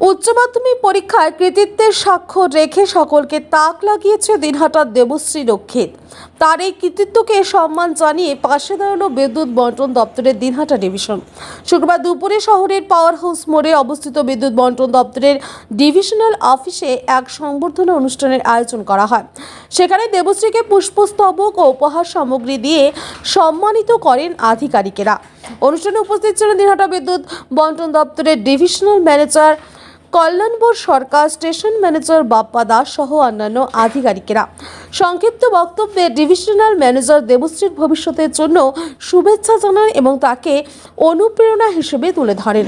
উচ্চ মাধ্যমিক পরীক্ষায় কৃতিত্বের স্বাক্ষর রেখে সকলকে তাক লাগিয়েছে দিনহাটার দেবশ্রী রক্ষিত। তার এই কৃতিত্বকে সম্মান জানিয়ে পাশে দাঁড়াল বিদ্যুৎ বন্টন দপ্তরের দিনহাটা ডিভিশন। শুক্রবার দুপুরে শহরের পাওয়ার হাউস মোড়ে অবস্থিত বিদ্যুৎ বন্টন দপ্তরের ডিভিশনাল অফিসে এক সংবর্ধনা অনুষ্ঠানের আয়োজন করা হয়। সেখানে দেবশ্রীকে পুষ্পস্তবক ও উপহার সামগ্রী দিয়ে সম্মানিত করেন আধিকারিকেরা। অনুষ্ঠানে উপস্থিত ছিলেন দিনহাটা বিদ্যুৎ বন্টন দপ্তরের divisional manager Kalyanpur Sarkar station manager Bappa Das সহ অন্যান্য আধিকারিকেরা। সংক্ষিপ্ত বক্তব্যে ডিভিশনাল ম্যানেজার দেবশ্রীর ভবিষ্যতের জন্য শুভেচ্ছা জানান এবং তাকে অনুপ্রেরণা হিসেবে তুলে ধরেন।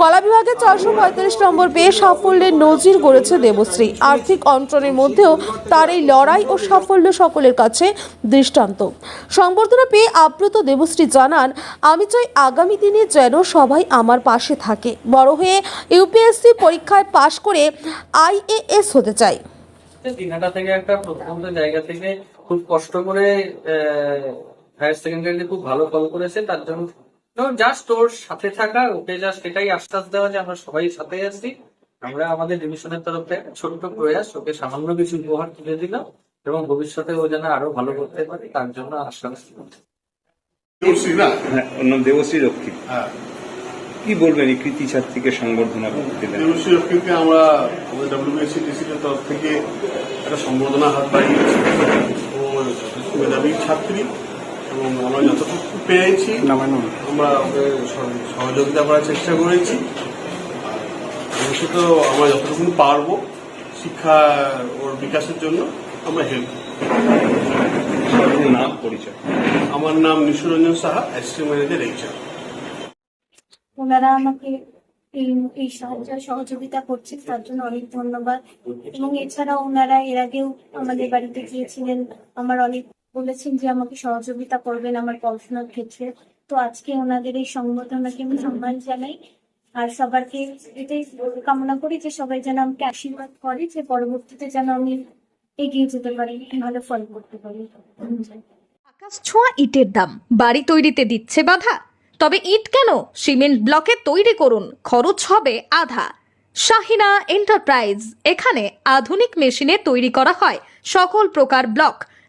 কলা বিভাগে চারশো পঁয়তাল্লিশ নম্বর পেয়ে সাফল্যের নজির গড়েছে দেবশ্রী। আর্থিক অন্টনের মধ্যেও তার এই লড়াই ও সাফল্য সকলের কাছে দৃষ্টান্ত। সংবর্ধনা পেয়ে আপ্লুত দেবশ্রী জানান, আমি চাই আগামী দিনে যেন সবাই আমার পাশে থাকে। বড় হয়ে ইউপিএসসি পরীক্ষায় পাশ করে আইএএস হতে চাই। থেকে একটা জায়গা থেকে খুব কষ্ট করে হায়ার সেকেন্ডারিতে খুব ভালো ফল করেছে, তার জন্য জাস্ট ওর সাথে থাকা ওকে জাস্ট এটাই আশ্বাস দেওয়া যে আমরা সবাই সাথে আছি। আমরা আমাদের ডিভিশনের তরফ থেকে ছোট্ট প্রয়াস ওকে সামান্য কিছু উপহার তুলে দিলাম এবং ভবিষ্যতে ও যেন আরও ভালো করতে পারে তার জন্য আশ্বাস দেবশ্রী না? হ্যাঁ হ্যাঁ। কি বলবেন এই কৃতি ছাত্রীকে সংবর্ধনা দিলেন দেবশ্রী রক্ষিতকে আমরা আমাদের ডাব্লিউবিএসসি ডিসির তরফ থেকে একটা সম্বর্ধনা হাত বাড়িয়েছি ও মেধাবী ছাত্রী। এবং আমরা যতটুকু পেরেছি আমরা ওকে সহযোগিতা করার চেষ্টা করেছি। আর ভবিষ্যতে আমরা যতটুকু পারব শিক্ষা ওর বিকাশের জন্য আমরা হেল্প নাম পরিচয়? আমার নাম Nishuranjan Saha assistant manager HR ওনারা আমাকে এই এই সাহায্য সহযোগিতা করছেন তার জন্য অনেক ধন্যবাদ। এবং এছাড়া ওনারা এর আগেও আমাদের বাড়িতে গিয়েছিলেন। আমার অনেক বলেছেন যে আমাকে সহযোগিতা করবেন আমার পড়াশোনার ক্ষেত্রে। তো আজকে ওনাদের এই সংবর্ধনাকে আমি সম্মান জানাই। আর সবারকে এটাই কামনা করি যে সবাই যেন আমাকে আশীর্বাদ করে যে পরবর্তীতে যেন আমি এগিয়ে যেতে পারি, ভালো ফল করতে পারি। আকাশ ছোঁয়া ইটের দাম। বাড়ি তৈরিতে দিচ্ছে বাধা। তবে ইট কেন? সিমেন্ট ব্লকে তৈরি করুন। খরচ হবে আধা। শাহিনা এন্টারপ্রাইজ। এখানে আধুনিক মেশিনে তৈরি করা হয়। সকল প্রকার ব্লক।